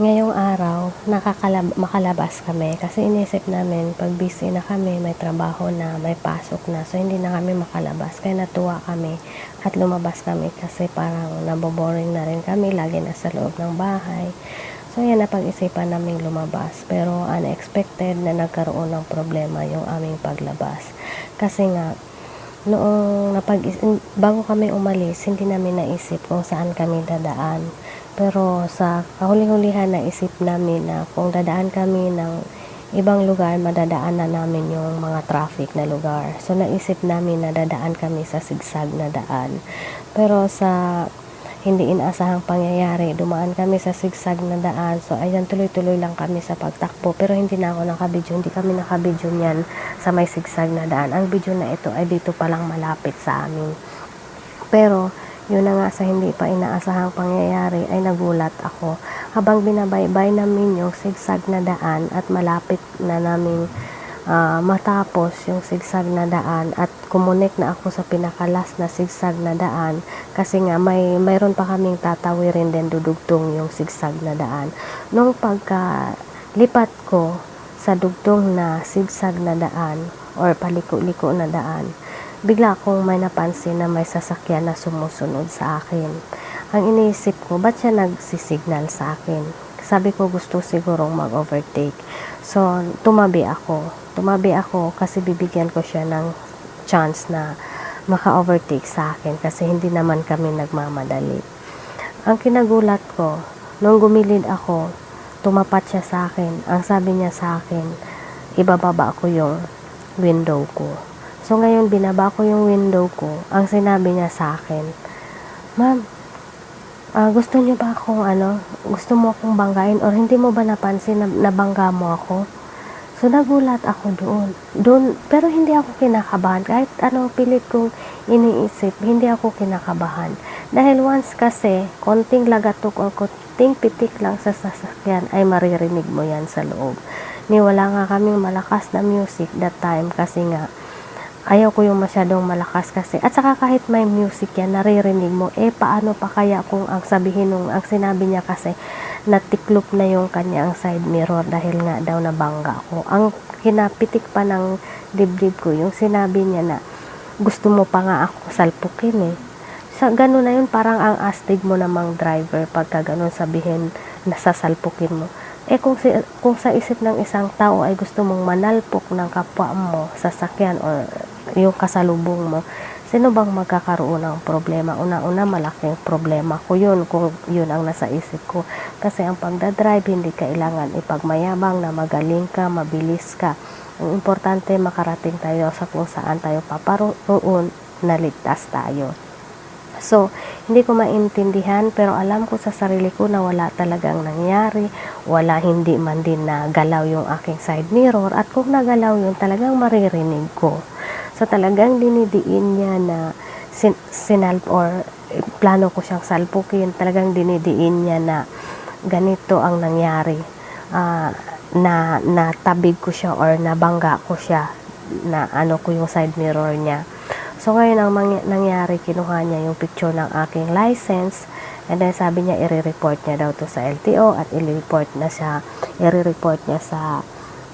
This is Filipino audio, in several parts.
ngayong araw, nakakalab- makalabas kami kasi inisip namin pag busy na kami, may trabaho na, may pasok na, so hindi na kami makalabas. Kaya natuwa kami at lumabas kami kasi parang naboboring na rin kami, lagi na sa loob ng bahay. So yan napag-isipan namin lumabas pero unexpected na nagkaroon ng problema yung aming paglabas. Kasi nga, noong napag bago kami umalis, hindi namin naisip kung saan kami dadaan. Pero sa kahuli-hulihan naisip namin na kung dadaan kami ng ibang lugar, madadaan na namin yung mga traffic na lugar. So naisip namin na dadaan kami sa sigsag na daan. Pero sa hindi inasahang pangyayari, dumaan kami sa sigsag na daan. So ayan, tuloy-tuloy lang kami sa pagtakbo. Pero hindi na ako nakabidyo, hindi kami nakabidyo niyan sa may sigsag na daan. Ang video na ito ay dito pa lang malapit sa amin. Pero yun na nga sa hindi pa inaasahang pangyayari ay nagulat ako. Habang binabaybay namin yung sigsag na daan at malapit na namin ah, matapos yung sigsag na daan at kumunik na ako sa pinakalas na sigsag na daan kasi nga may mayroon pa kaming tatawirin din dudugtong yung sigsag na daan. Nung pagka lipat ko sa dugtong na sigsag na daan or paliko-liko na daan bigla akong may napansin na may sasakyan na sumusunod sa akin. Ang iniisip ko, ba't siya nagsisignal sa akin? Sabi ko gusto sigurong mag-overtake. So, tumabi ako. Tumabi ako kasi bibigyan ko siya ng chance na maka-overtake sa akin kasi hindi naman kami nagmamadali. Ang kinagulat ko, nung gumilid ako, tumapat siya sa akin. Ang sabi niya sa akin, ibababa ko yung window ko. So ngayon binaba ko yung window ko. Ang sinabi niya sa akin, Ma'am, ah, gusto niyo ba akong ano, gusto mo akong banggain or hindi mo ba napansin na nabangga mo ako? So nagulat ako doon. Doon, pero hindi ako kinakabahan. Kahit anong pilit kong iniisip, hindi ako kinakabahan. Dahil once kasi, konting lagatok o konting pitik lang sa sasakyan ay maririnig mo yan sa loob. Ni wala nga kaming malakas na music that time kasi nga ayaw ko yung masyadong malakas kasi. At saka kahit may music yan naririnig mo eh paano pa kaya kung ang sabihin nung ang sinabi niya kasi natiklop na yung kanyang side mirror dahil nga daw nabangga ko ang kinapitik pa ng dibdib ko yung sinabi niya na gusto mo pa nga ako salpukin eh. Sa ganun na yun parang ang astig mo namang driver pagka ganun sabihin na sasalpukin mo. Eh kung, si, kung sa isip ng isang tao ay gusto mong manalpok ng kapwa mo sa sakyan or yung kasalubong mo, sino bang magkakaroon ng problema? Una-una, malaking problema ko yun kung yun ang nasa isip ko. Kasi ang pagdadrive, hindi kailangan ipagmayabang na magaling ka, mabilis ka. Ang importante, makarating tayo sa kung saan tayo paparoon na ligtas tayo. So, hindi ko maintindihan pero alam ko sa sarili ko na wala talagang nangyari, wala hindi man din na galaw yung aking side mirror at kung nagalaw yun talagang maririnig ko. So talagang dinidiin niya na sin- sinalp or plano ko siyang salpukin, talagang dinidiin niya na ganito ang nangyari. Ah, na natabig ko siya or nabangga ko siya na ano ko yung side mirror niya. So ngayon ang nangyari, kinuha niya yung picture ng aking license and then sabi niya i-report niya daw to sa LTO at i-report na siya, i-report niya sa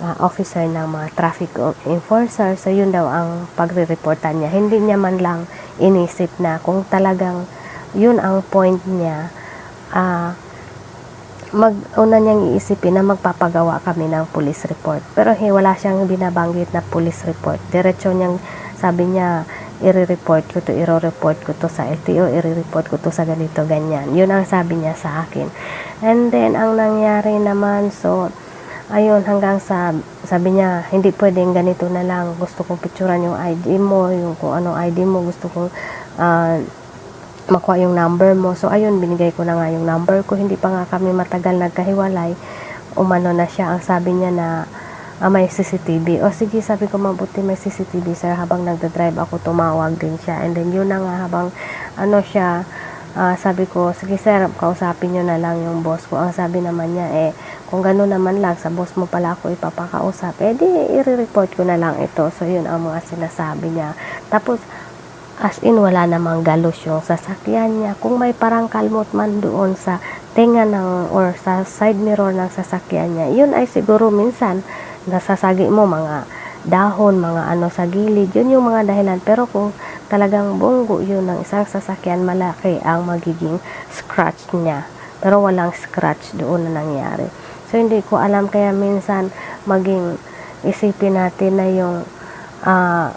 uh, officer ng mga traffic enforcer. So yun daw ang pagre-reportan niya. Hindi niya man lang inisip na kung talagang yun ang point niya, ah mag una niyang iisipin na magpapagawa kami ng police report. Pero hey, wala siyang binabanggit na police report. Diretso niyang sabi niya, i-report ko to, i-report ko to sa LTO, i-report ko to sa ganito, ganyan. Yun ang sabi niya sa akin. And then, ang nangyari naman, so, ayun, hanggang sa, sabi niya, hindi pwedeng ganito na lang. Gusto kong picturean yung ID mo, yung kung anong ID mo, gusto kong ah, makuha yung number mo. So, ayun, binigay ko na nga yung number ko. Hindi pa nga kami matagal nagkahiwalay. Umano na siya. Ang sabi niya na ah, may CCTV. O sige, sabi ko, mabuti may CCTV, sir. Habang nagda-drive ako, tumawag din siya. And then, yun na nga, habang ano siya, ah, sabi ko, sige sir, kausapin nyo na lang yung boss ko. Ang sabi naman niya, eh, kung gano'n naman lang, sa boss mo pala ako ipapakausap, eh di, i-report ko na lang ito. So, yun ang mga sinasabi niya. Tapos, as in, wala namang galos yung sasakyan niya. Kung may parang kalmot man doon sa tenga ng or sa side mirror ng sasakyan niya, yun ay siguro minsan nasasagi mo mga dahon, mga ano sa gilid, yun yung mga dahilan. Pero kung talagang bunggo yun ng isang sasakyan, malaki ang magiging scratch niya. Pero walang scratch doon na nangyari. So, hindi ko alam kaya minsan maging isipin natin na yung ah,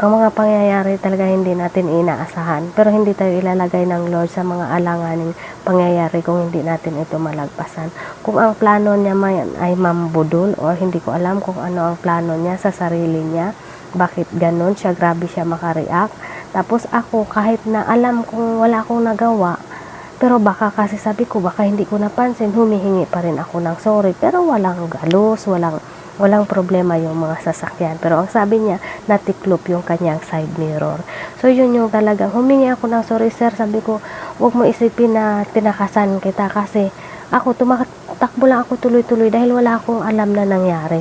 ang mga pangyayari talaga hindi natin inaasahan. Pero hindi tayo ilalagay ng Lord sa mga alanganing pangyayari kung hindi natin ito malagpasan. Kung ang plano niya ay mambudol or hindi ko alam kung ano ang plano niya sa sarili niya, bakit ganun siya, grabe siya makareact. Tapos ako, kahit na alam kung wala akong nagawa, pero baka kasi sabi ko, baka hindi ko napansin, humihingi pa rin ako ng sorry. Pero walang galos, walang walang problema yung mga sasakyan. Pero ang sabi niya, natiklop yung kanyang side mirror. So, yun yung talagang, humingi ako ng sorry, sir. Sabi ko, huwag mo isipin na tinakasan kita kasi ako, tumatakbo lang ako tuloy-tuloy dahil wala akong alam na nangyari.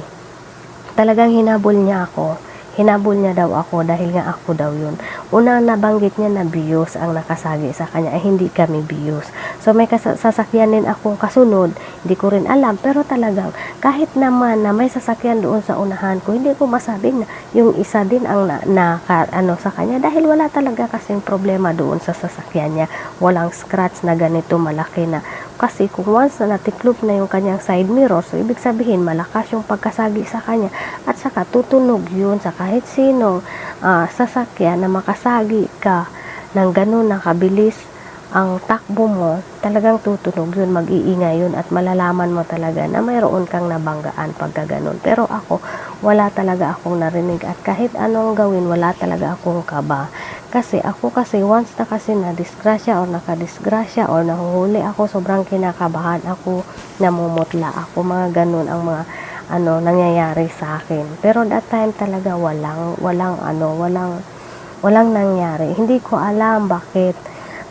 Talagang hinabol niya ako. Hinabol niya daw ako dahil nga ako daw yun. Unang nabanggit niya na bios ang nakasagi sa kanya ay hindi kami bios. So may sasakyan din akong kasunod, hindi ko rin alam. Pero talagang kahit naman na may sasakyan doon sa unahan ko, hindi ko masabing na yung isa din ang na, na ka- ano sa kanya dahil wala talaga kasing problema doon sa sasakyan niya. Walang scratch na ganito malaki na kasi kung once na natiklop na yung kanyang side mirror, so ibig sabihin malakas yung pagkasagi sa kanya at saka tutunog yun sa kahit sinong ah, sasakyan na makasagi ka ng ganun na kabilis ang takbo mo, talagang tutunog yun, mag-iingay yun at malalaman mo talaga na mayroon kang nabanggaan pagka ganun. Pero ako, wala talaga akong narinig at kahit anong gawin, wala talaga akong kaba. Kasi ako kasi once na kasi na disgrasya or nakadisgrasya or nahuhuli ako, sobrang kinakabahan ako, namumutla ako, mga ganun ang mga ano nangyayari sa akin. Pero that time talaga walang walang ano, walang walang nangyari. Hindi ko alam bakit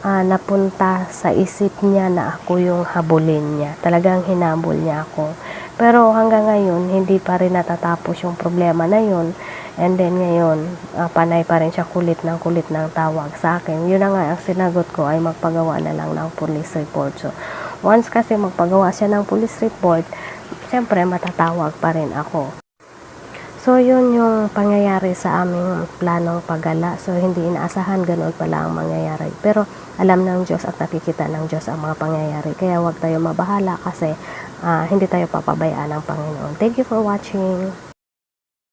ah, napunta sa isip niya na ako yung habulin niya. Talagang hinabol niya ako. Pero hanggang ngayon, hindi pa rin natatapos yung problema na yun. And then ngayon, ah, panay pa rin siya kulit ng kulit ng tawag sa akin. Yun na nga, ang sinagot ko ay magpagawa na lang ng police report. So, once kasi magpagawa siya ng police report, siyempre matatawag pa rin ako. So, yun yung pangyayari sa aming planong paggala. So, hindi inaasahan ganun pala ang mangyayari. Pero, alam ng Diyos at nakikita ng Diyos ang mga pangyayari. Kaya, huwag tayo mabahala kasi ah, hindi tayo papabayaan ng Panginoon. Thank you for watching.